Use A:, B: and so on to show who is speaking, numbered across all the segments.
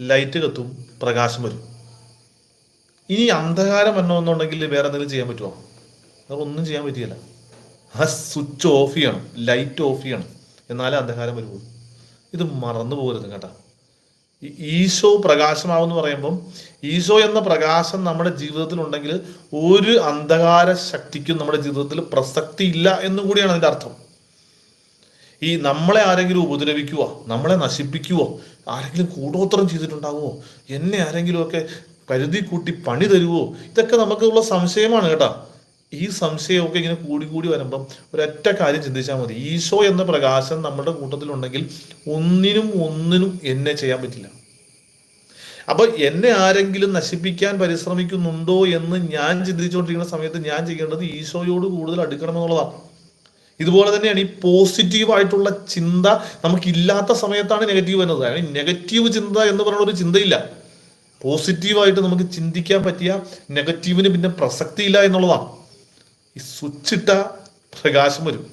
A: Light കത്തും പ്രകാശം വരും. ഇനി അന്ധകാരം വരണമെന്നുണ്ടെങ്കിൽ വേറെ എന്തെങ്കിലും ചെയ്യാൻ പറ്റുമോ? ഒന്നും ചെയ്യാൻ പറ്റിയല്ല. ആ സ്വിച്ച് ഓഫ് ചെയ്യണം ലൈറ്റ് ഓഫ് ചെയ്യണം എന്നാലേ അന്ധകാരം വരുള്ളൂ ഇത് മറന്നു പോകരുത് കേട്ടോ. ഈശോ പ്രകാശമാവെന്ന് പറയുമ്പം ഈശോ എന്ന പ്രകാശം നമ്മുടെ ജീവിതത്തിൽ ഉണ്ടെങ്കിൽ ഒരു അന്ധകാര ശക്തിക്കും നമ്മുടെ ജീവിതത്തിൽ പ്രസക്തി ഇല്ല എന്നും കൂടിയാണ് അതിന്റെ അർത്ഥം. ഈ നമ്മളെ ആരെങ്കിലും ഉപദ്രവിക്കുവോ നമ്മളെ നശിപ്പിക്കുവോ ആരെങ്കിലും കൂടോത്രം ചെയ്തിട്ടുണ്ടാകുമോ എന്നെ ആരെങ്കിലും ഒക്കെ കരുതി കൂട്ടി പണി തരുവോ ഇതൊക്കെ നമുക്കുള്ള സംശയമാണ് കേട്ടോ. ഈ സംശയമൊക്കെ ഇങ്ങനെ കൂടി കൂടി വരുമ്പം ഒരൊറ്റ കാര്യം ചിന്തിച്ചാൽ മതി. ഈശോ എന്ന പ്രകാശം നമ്മുടെ കൂട്ടത്തിലുണ്ടെങ്കിൽ ഒന്നിനും ഒന്നിനും എന്നെ ചെയ്യാൻ പറ്റില്ല. അപ്പൊ എന്നെ ആരെങ്കിലും നശിപ്പിക്കാൻ പരിശ്രമിക്കുന്നുണ്ടോ എന്ന് ഞാൻ ചിന്തിച്ചുകൊണ്ടിരിക്കുന്ന സമയത്ത് ഞാൻ ചെയ്യേണ്ടത് ഈശോയോട് കൂടുതൽ അടുക്കണം എന്നുള്ളതാണ് ഇതുപോലെ തന്നെയാണ് ഈ പോസിറ്റീവ് ആയിട്ടുള്ള ചിന്ത നമുക്കില്ലാത്ത സമയത്താണ് നെഗറ്റീവ് വരുന്നത്. അതായത് നെഗറ്റീവ് ചിന്ത എന്ന് പറയുന്ന ഒരു ചിന്തയില്ല. പോസിറ്റീവായിട്ട് നമുക്ക് ചിന്തിക്കാൻ പറ്റിയ നെഗറ്റീവിന് പിന്നെ പ്രസക്തിയില്ല എന്നുള്ളതാണ് ഈ സ്വിച്ച് ഇട്ട പ്രകാശം വരും.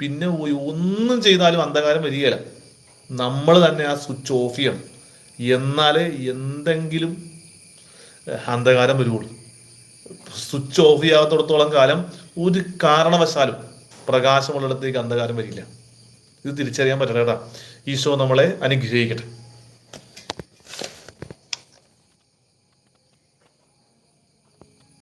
A: പിന്നെ ഒന്നും ചെയ്താലും അന്ധകാരം വരികയില്ല. നമ്മൾ തന്നെ ആ സ്വിച്ച് ഓഫ് ചെയ്യണം. എന്നാലേ എന്തെങ്കിലും അന്ധകാരം വരുള്ളൂ സ്വിച്ച് ഓഫ് ചെയ്യാത്തിടത്തോളം കാലം ഒരു കാരണവശാലും പ്രകാശമുള്ളിടത്തേക്ക് അന്ധകാരം വരില്ല. ഇത് തിരിച്ചറിയാൻ പറ്റണം കേട്ടാ ഈശോ നമ്മളെ അനുഗ്രഹിക്കട്ടെ.